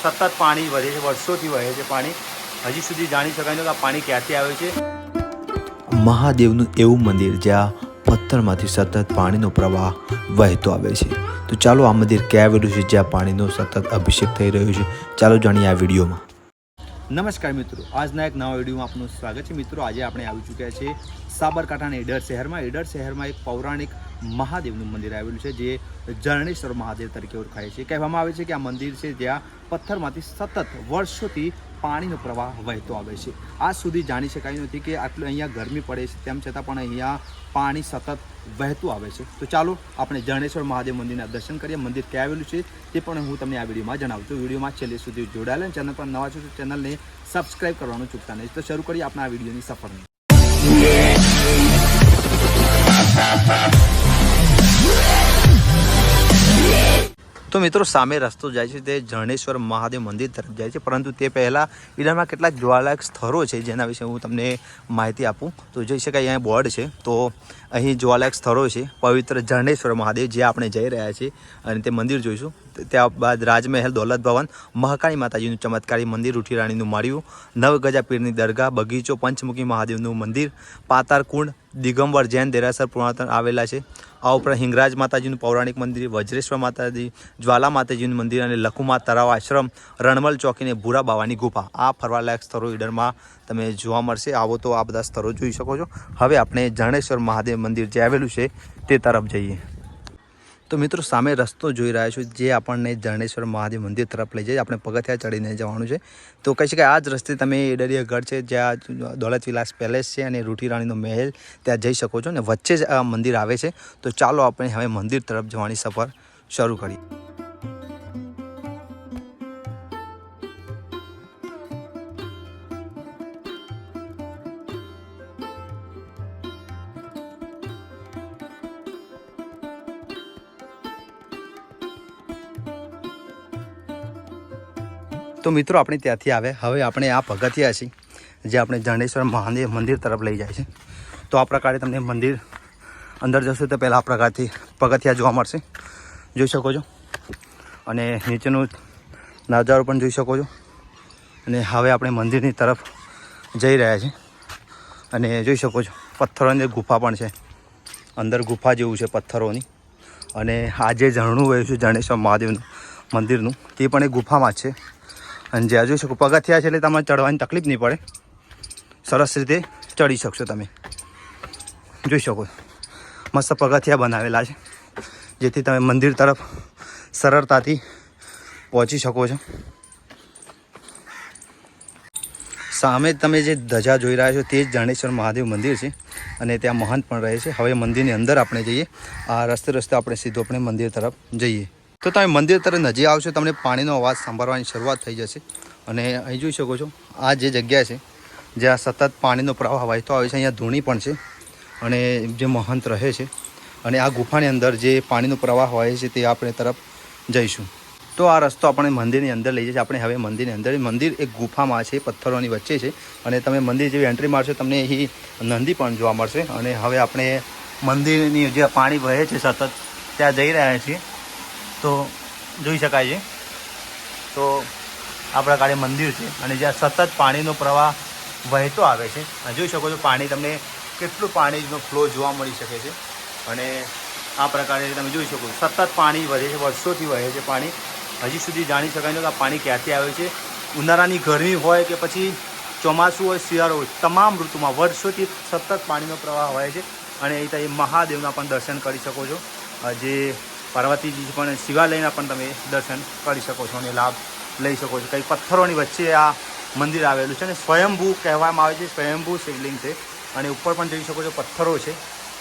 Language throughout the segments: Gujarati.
સતત પાણી વધે છે વર્ષોથી વહે છે પાણી. હજી સુધી જાણી શકાય કે આ પાણી ક્યાંથી આવે છે? મહાદેવનું એવું મંદિર જ્યાં પથ્થરમાંથી સતત પાણીનો પ્રવાહ વહેતો આવે છે. તો ચાલો આ મંદિર ક્યાં આવેલું છે જ્યાં પાણીનો સતત અભિષેક થઈ રહ્યો છે? ચાલો જાણીએ આ વિડીયોમાં. નમસ્કાર મિત્રો આજના એક નવા વિડીયોમાં આપનું સ્વાગત છે. મિત્રો આજે આપણે આવી ચૂક્યા છીએ સાબરકાંઠાના ઈડર શહેરમાં. ઈડર શહેરમાં એક પૌરાણિક મહાદેવનું મંદિર આવેલું છે, જે જરણેશ્વર મહાદેવ તરીકે ઓળખાય છે. કહેવામાં આવે છે કે આ મંદિર છે જ્યાં પથ્થરમાંથી સતત વર્ષોથી પાણીનો પ્રવાહ વહેતો આવે છે. આજ સુધી જાણી શકાયું નથી કે આટલું અહીંયા ગરમી પડે છે, તેમ છતાં પણ અહીંયા પાણી સતત વહેતું આવે છે. તો ચાલો આપણે જરણેશ્વર મહાદેવ મંદિરના દર્શન કરીએ. મંદિર ક્યાં આવેલું છે તે પણ હું તમને આ વિડીયોમાં જણાવું છું. વિડીયોમાં છેલ્લે સુધી જોડાયેલા ચેનલ પર નવા છો તો ચેનલને સબસ્ક્રાઈબ કરવાનું ચૂકતા નહીં. તો શરૂ કરીએ આપણા આ વિડીયોની સફરને. તો મિત્રો સામે રસ્તો જાય છે, તે જરણેશ્વર મહાદેવ મંદિર તરફ જાય છે. પરંતુ તે પહેલાં ઈડરમાં કેટલાક જોવાલાયક સ્થળો છે, જેના વિશે હું તમને માહિતી આપું. તો જોઈ શકાય, અહીંયા બોર્ડ છે. તો અહીં જોવાલાયક સ્થળો છે, પવિત્ર જરણેશ્વર મહાદેવ, જે આપણે જઈ રહ્યા છીએ અને તે મંદિર જોઈશું. ત્યારબાદ રાજમહેલ, દોલત ભવન, મહાકાળી માતાજીનું ચમત્કારી મંદિર રૂઠી રાણીનું માળિયું નવ પીરની દરગાહ, બગીચો, પંચમુખી મહાદેવનું મંદિર પાતાર કુંડ દિગંબર જૈન દેરાસર પુરાતન આવેલા છે. આ ઉપરાંત હિંગરાજ માતાજીનું પૌરાણિક મંદિર, વજ્રેશ્વર માતાજી, જ્વાલા માતાજીનું મંદિર અને લખુમા તરાવ આશ્રમ, રણમલ ચોકીને ભૂરા બાવાની ગુફા. આ ફરવાલાયક સ્થળો ઈડરમાં તમે જોવા મળશે. આવો તો આ બધા સ્થળો જોઈ શકો છો. હવે આપણે જાણેશ્વર મહાદેવ મંદિર જે આવેલું છે તે તરફ જઈએ. તો મિત્રો સામે રસ્તો જોઈ રહ્યા છો જે આપણને જરણેશ્વર મહાદેવ મંદિર તરફ લઈ જાય. આપણે પગથિયા ચડીને જવાનું છે. તો કહી શકાય આ જ રસ્તે તમે ઈડરીય ગઢ છે, જ્યાં દોલત વિલાસ પેલેસ છે અને રૂઠી રાણીનો મહેલ ત્યાં જઈ શકો છો અને વચ્ચે જ આ મંદિર આવે છે. તો ચાલો આપણે હવે મંદિર તરફ જવાની સફર શરૂ કરીએ. તો મિત્રો આપણે ત્યાંથી આવે. હવે આપણે આ પગથિયા છીએ, જે આપણે જંડેશ્વર મહાદેવ મંદિર તરફ લઈ જાય છે. તો આ પ્રકારે તમને મંદિર અંદર જશો તો પહેલાં આ પ્રકારથી પગથિયા જોવા મળશે. જોઈ શકો છો. અને નીચેનું નજારો પણ જોઈ શકો છો. અને હવે આપણે મંદિરની તરફ જઈ રહ્યા છીએ. અને જોઈ શકો છો પથ્થરોની ગુફા પણ છે. અંદર ગુફા જેવું છે પથ્થરોની. અને આ જે ઝરણું વહ્યું છે જણેશ્વર મહાદેવનું મંદિરનું, તે પણ એ ગુફામાં જ છે. અને જ્યાં જોઈ શકો, પગથિયા છે એટલે તમારે ચડવાની તકલીફ નહીં પડે. સરસ રીતે ચડી શકશો તમે. જોઈ શકો. મસ્ત પગથિયા બનાવેલા છે, જેથી તમે મંદિર તરફ સરળતાથી પહોંચી શકો છો. સામે તમે જે ધજા જોઈ રહ્યા છો તે જ જાણેશ્વર મહાદેવ મંદિર છે અને ત્યાં મહંત પણ રહે છે. હવે મંદિરની અંદર આપણે જઈએ. આ રસ્તે રસ્તે આપણે સીધો આપણે મંદિર તરફ જઈએ. તો તમે મંદિર તરફ નજીક આવશો, તમને પાણીનો અવાજ સાંભળવાની શરૂઆત થઈ જશે. અને અહીં જોઈ શકો છો, આ જે જગ્યા છે, જ્યાં સતત પાણીનો પ્રવાહ વહેતો આવે છે, અહીંયા ધૂણી પણ છે, અને જે મહંત રહે છે, અને આ ગુફાની અંદર જે પાણીનો પ્રવાહ વહે છે, તે આપણે તરફ જઈશું. તો આ રસ્તો આપણે મંદિરની અંદર લઈ જશે આપણે હવે મંદિરની અંદર, મંદિર એક ગુફામાં છે, પથ્થરોની વચ્ચે છે, અને તમે મંદિર જેવી એન્ટ્રી મારશો, તમને અહીં નંદી પણ જોવા મળશે. અને હવે આપણે મંદિરની જે પાણી વહે છે સતત, ત્યાં જઈ રહ્યા છીએ. તો જોઈ શકાય છે. તો આ પ્રકારે મંદિર છે અને જ્યાં સતત પાણીનો પ્રવાહ વહેતો આવે છે. જોઈ શકો છો પાણી તમને કેટલું પાણીનો ફ્લો જોવા મળી શકે છે. અને આ પ્રકારે તમે જોઈ શકો સતત પાણી વધે છે, વર્ષોથી વહે છે પાણી. હજી સુધી જાણી શકાય નહીં કે આ પાણી ક્યાંથી આવે છે. ઉનાળાની ગરમી હોય કે પછી ચોમાસું હોય, શિયાળો હોય, તમામ ઋતુમાં વર્ષોથી સતત પાણીનો પ્રવાહ વહે છે. અને અહીં ત્યાં મહાદેવના પણ દર્શન કરી શકો છો. જે પાર્વતીજી પણ શિવાલયના પણ તમે દર્શન કરી શકો છો અને લાભ લઈ શકો છો. કંઈ પથ્થરોની વચ્ચે આ મંદિર આવેલું છે અને સ્વયંભૂ કહેવામાં આવે છે, સ્વયંભૂ શિવલિંગ છે. અને ઉપર પણ જોઈ શકો છો પથ્થરો છે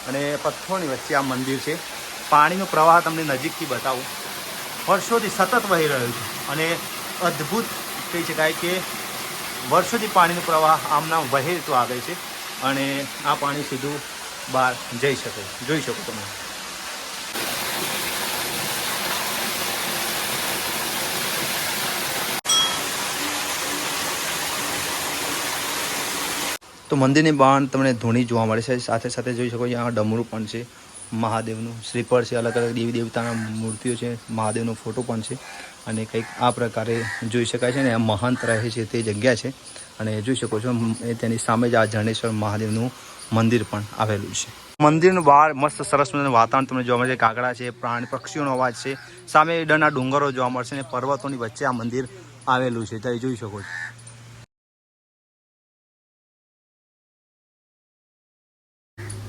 અને પથ્થરોની વચ્ચે આ મંદિર છે. પાણીનો પ્રવાહ તમને નજીકથી બતાવું. વર્ષોથી સતત વહી રહ્યો છે અને અદ્ભુત કહી શકાય કે વર્ષોથી પાણીનો પ્રવાહ આમનામ વહેતો આવે છે અને આ પાણી સીધું બહાર જઈ શકે, જોઈ શકો તમે. તો મંદિરની બહાર તમને ધૂણી જોવા મળે છે. સાથે સાથે જોઈ શકો અહીંયા ડમરું પણ છે. મહાદેવનું શ્રીફળ છે, અલગ અલગ દેવી દેવતાના મૂર્તિઓ છે. મહાદેવનો ફોટો પણ છે. અને કંઈક આ પ્રકારે જોઈ શકાય છે ને મહંત રહે છે તે જગ્યા છે. અને જોઈ શકો છો તેની સામે જ આ જણેશ્વર મહાદેવનું મંદિર પણ આવેલું છે. મંદિરનું બહાર મસ્ત સરસ મજાનું વાતાવરણ તમને જોવા મળે છે. કાગડા છે, પ્રાણી, પક્ષીઓનો અવાજ છે. સામે ડના ડુંગરો જોવા મળશે અને પર્વતોની વચ્ચે આ મંદિર આવેલું છે. તમે જોઈ શકો છો.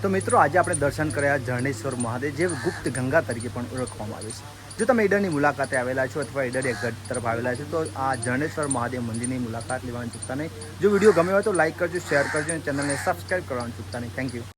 તો મિત્રો, આજે આપણે દર્શન કર્યા ઝરણેશ્વર મહાદેવ, જે ગુપ્ત ગંગા તરીકે પણ ઓળખવામાં આવે છે. જો તમે ઈડરની મુલાકાતે આવેલા છો અથવા ઈડર એક તરફ આવેલા છો, તો આ ઝરણેશ્વર મહાદેવ મંદિરની મુલાકાત લેવાની ચૂકતા નહીં. જો વીડિયો ગમ્યો હોય તો લાઈક કરજો, શેર કરજો અને ચેનલને સબસ્ક્રાઈબ કરવાનું ચૂકતા નહીં. Thank you